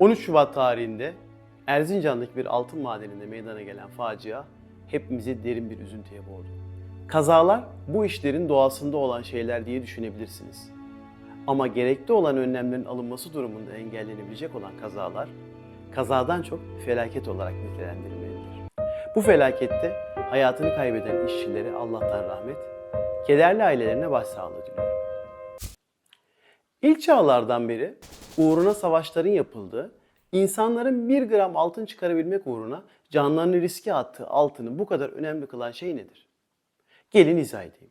13 Şubat tarihinde Erzincan'daki bir altın madeninde meydana gelen facia hepimizi derin bir üzüntüye boğdu. Kazalar bu işlerin doğasında olan şeyler diye düşünebilirsiniz. Ama gerekli olan önlemlerin alınması durumunda engellenebilecek olan kazalar kazadan çok felaket olarak nitelendirilmelidir. Bu felakette hayatını kaybeden işçilere Allah'tan rahmet, kederli ailelerine başsağlığı diliyorum. İlk çağlardan beri uğruna savaşların yapıldığı, insanların bir gram altın çıkarabilmek uğruna canlarını riske attığı altını bu kadar önemli kılan şey nedir? Gelin izah edeyim.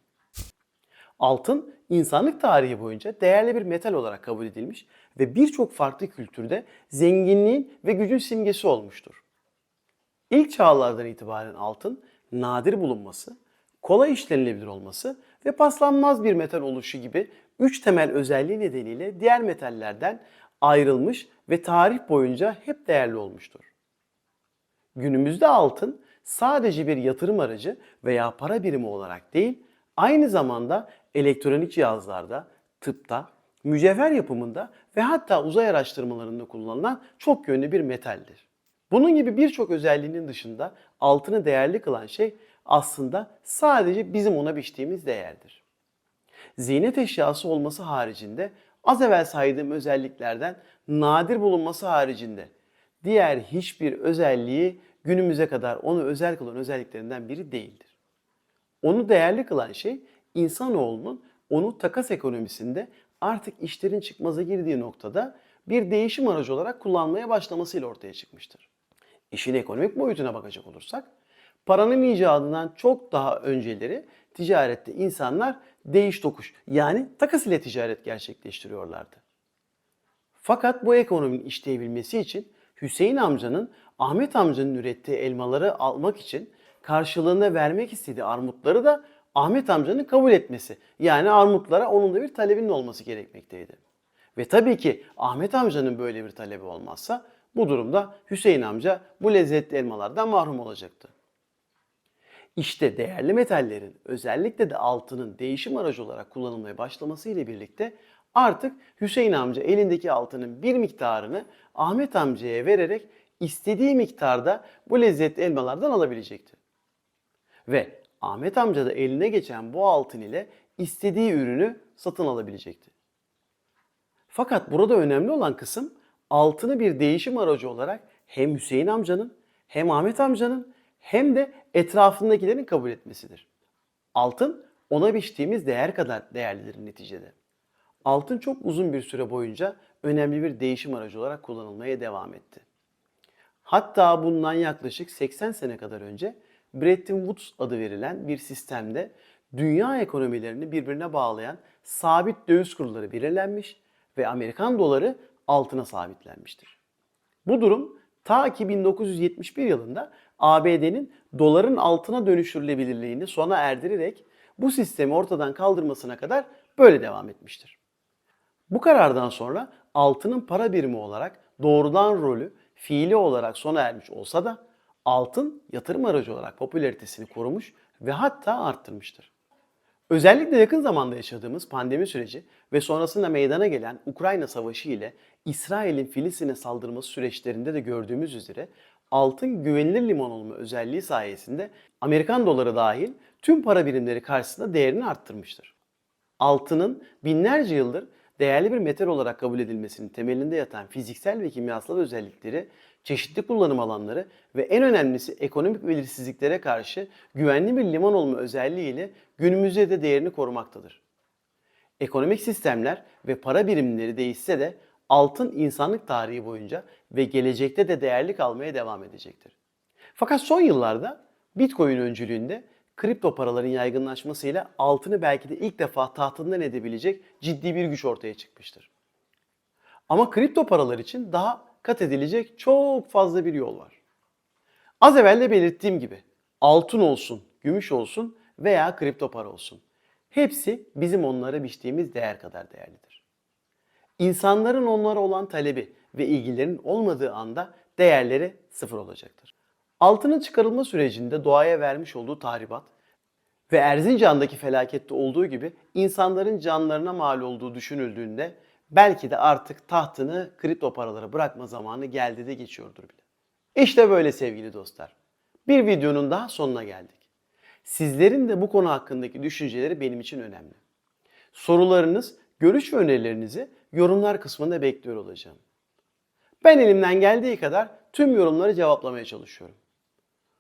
Altın insanlık tarihi boyunca değerli bir metal olarak kabul edilmiş ve birçok farklı kültürde zenginliğin ve gücün simgesi olmuştur. İlk çağlardan itibaren altın nadir bulunması, kolay işlenilebilir olması ve paslanmaz bir metal oluşu gibi üç temel özelliği nedeniyle diğer metallerden ayrılmış ve tarih boyunca hep değerli olmuştur. Günümüzde altın sadece bir yatırım aracı veya para birimi olarak değil, aynı zamanda elektronik cihazlarda, tıpta, mücevher yapımında ve hatta uzay araştırmalarında kullanılan çok yönlü bir metaldir. Bunun gibi birçok özelliğinin dışında altını değerli kılan şey aslında sadece bizim ona biçtiğimiz değerdir. Ziynet eşyası olması haricinde az evvel saydığım özelliklerden nadir bulunması haricinde diğer hiçbir özelliği günümüze kadar onu özel kılan özelliklerinden biri değildir. Onu değerli kılan şey insanoğlunun onu takas ekonomisinde artık işlerin çıkmaza girdiği noktada bir değişim aracı olarak kullanmaya başlamasıyla ortaya çıkmıştır. İşin ekonomik boyutuna bakacak olursak, paranın icadından çok daha önceleri ticarette insanlar değiş tokuş yani takas ile ticaret gerçekleştiriyorlardı. Fakat bu ekonominin işleyebilmesi için Hüseyin amcanın Ahmet amcanın ürettiği elmaları almak için karşılığında vermek istediği armutları da Ahmet amcanın kabul etmesi. Yani armutlara onun da bir talebinin olması gerekmekteydi. Ve tabii ki Ahmet amcanın böyle bir talebi olmazsa bu durumda Hüseyin amca bu lezzetli elmalardan mahrum olacaktı. İşte değerli metallerin özellikle de altının değişim aracı olarak kullanılmaya başlaması ile birlikte artık Hüseyin amca elindeki altının bir miktarını Ahmet amcaya vererek istediği miktarda bu lezzetli elmalardan alabilecekti. Ve Ahmet amca da eline geçen bu altın ile istediği ürünü satın alabilecekti. Fakat burada önemli olan kısım altını bir değişim aracı olarak hem Hüseyin amcanın hem Ahmet amcanın hem de etrafındakilerin kabul etmesidir. Altın ona biçtiğimiz değer kadar değerlidir neticede. Altın çok uzun bir süre boyunca önemli bir değişim aracı olarak kullanılmaya devam etti. Hatta bundan yaklaşık 80 sene kadar önce Bretton Woods adı verilen bir sistemde dünya ekonomilerini birbirine bağlayan sabit döviz kurları belirlenmiş ve Amerikan doları altına sabitlenmiştir. Bu durum ta ki 1971 yılında ABD'nin doların altına dönüştürülebilirliğini sona erdirerek bu sistemi ortadan kaldırmasına kadar böyle devam etmiştir. Bu karardan sonra altının para birimi olarak doğrudan rolü fiili olarak sona ermiş olsa da altın yatırım aracı olarak popülaritesini korumuş ve hatta arttırmıştır. Özellikle yakın zamanda yaşadığımız pandemi süreci ve sonrasında meydana gelen Ukrayna Savaşı ile İsrail'in Filistin'e saldırması süreçlerinde de gördüğümüz üzere altın güvenilir liman olma özelliği sayesinde Amerikan doları dahil tüm para birimleri karşısında değerini arttırmıştır. Altının binlerce yıldır değerli bir metal olarak kabul edilmesinin temelinde yatan fiziksel ve kimyasal özellikleri, çeşitli kullanım alanları ve en önemlisi ekonomik belirsizliklere karşı güvenli bir liman olma özelliğiyle günümüzde de değerini korumaktadır. Ekonomik sistemler ve para birimleri değişse de altın insanlık tarihi boyunca ve gelecekte de değerli kalmaya devam edecektir. Fakat son yıllarda Bitcoin öncülüğünde kripto paraların yaygınlaşmasıyla altını belki de ilk defa tahtından edebilecek ciddi bir güç ortaya çıkmıştır. Ama kripto paralar için daha kat edilecek çok fazla bir yol var. Az evvel de belirttiğim gibi altın olsun, gümüş olsun veya kripto para olsun. Hepsi bizim onlara biçtiğimiz değer kadar değerlidir. İnsanların onlara olan talebi ve ilgilerinin olmadığı anda değerleri sıfır olacaktır. Altının çıkarılma sürecinde doğaya vermiş olduğu tahribat ve Erzincan'daki felakette olduğu gibi insanların canlarına mal olduğu düşünüldüğünde belki de artık tahtını kripto paralara bırakma zamanı geldi de geçiyordur bile. İşte böyle sevgili dostlar. Bir videonun daha sonuna geldik. Sizlerin de bu konu hakkındaki düşünceleri benim için önemli. Sorularınız, görüş ve önerilerinizi yorumlar kısmında bekliyor olacağım. Ben elimden geldiği kadar tüm yorumları cevaplamaya çalışıyorum.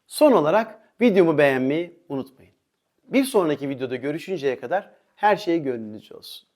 Son olarak videomu beğenmeyi unutmayın. Bir sonraki videoda görüşünceye kadar her şey gönlünüzce olsun.